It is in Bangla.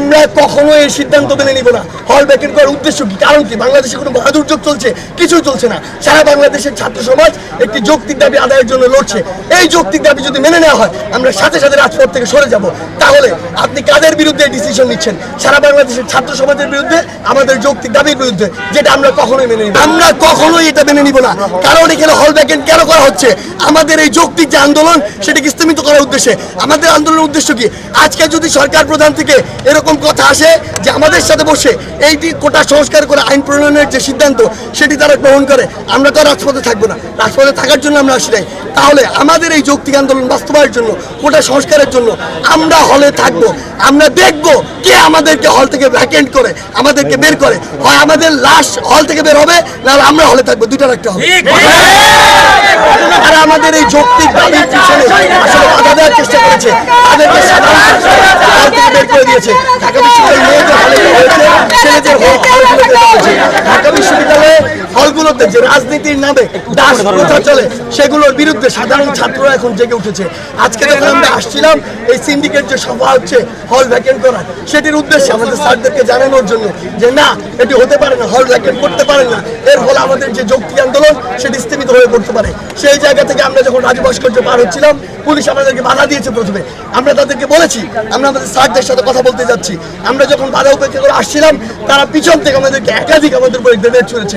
আমরা কখনো এই সিদ্ধান্ত মেনে নিব না। হল ব্যাকেট করার উদ্দেশ্য কি? কারণ কি? বাংলাদেশে কোনো মহাদুর্যোগ চলছে? কিছুই চলছে না। সারা বাংলাদেশের ছাত্র সমাজ একটি যৌক্তিক দাবি আদায়ের জন্য লড়ছে। এই যৌক্তিক দাবি যদি মেনে নেওয়া হয়, আমরা সাথে সাথে রাজপথ থেকে সরে যাব। তাহলে আপনি কাদের বিরুদ্ধে ডিসিশন নিচ্ছেন? সারা বাংলাদেশের ছাত্র সমাজের বিরুদ্ধে, আমাদের যৌক্তিক দাবির বিরুদ্ধে, যেটা আমরা কখনোই মেনে নিব আমরা কখনোই এটা মেনে নিব না। কারণ এখানে হল ব্যাকেট কেন করা হচ্ছে? আমাদের এই যৌক্তিক যে আন্দোলন, সেটাকে স্থমিত করার উদ্দেশ্যে। আমাদের আন্দোলনের উদ্দেশ্য কি? আজকে যদি সরকার প্রধান থেকে এরকম কথা আসে যে আমাদের সাথে বসে এইটি কোটা সংস্কার করে আইন প্রণয়নের যে সিদ্ধান্ত সেটি তারা গ্রহণ করে। আমরা তো রাজপথে থাকব না। রাজপথে থাকার জন্য আমরা আসি নাই। তাহলে আমাদের এই যৌক্তিক আন্দোলন বাস্তবায়নের জন্য কোটা সংস্কারের জন্য আমরা হলে থাকব। আমরা দেখব কে আমাদেরকে হল থেকে ভ্যাকেন্ট করে আমাদেরকে বের করে। হয় আমাদের লাশ হল থেকে বের হবে নাহলে আমরা হলে থাকব। দুইটা রাখতে হবে। তারা আমাদের এই যৌক্তিক দাবির পিছনে আসলে বাধা দেওয়ার চেষ্টা করেছে তাদেরকে সাধারণ হল থেকে বের করে দিয়েছে হলগুলোতে যে রাজনীতির নামে দাস প্রথা চলে সেগুলোর বিরুদ্ধে সাধারণ ছাত্ররা এখন জেগে উঠেছে। আজকে যখন আমরা আসছিলাম এই সিন্ডিকেট যে সভা হচ্ছে হল ভ্যাকেন্ট করা সেটির উদ্দেশ্যে আমাদের স্যারদেরকে জানানোর জন্য যে না এটি হতে পারে না হল ভ্যাকেন্ট করতে পারে না। এর ফলে আমাদের যে যৌক্তিক আন্দোলন সেটি স্থিমিত হয়ে পড়তে পারে। সেই জায়গা থেকে আমরা যখন রাজু ভাস্কর্য পার হচ্ছিলাম পুলিশ আমাদেরকে বাধা দিয়েছে প্রথমে। আমরা তাদেরকে বলেছি আমরা আমাদের স্যারদের সাথে কথা বলতে যাচ্ছি। আমরা যখন বাধা উপেক্ষা করে আসছিলাম তারা পিছন থেকে আমাদেরকে একাধিক আমাদের উপরে গ্রেনেড ছুঁড়েছে।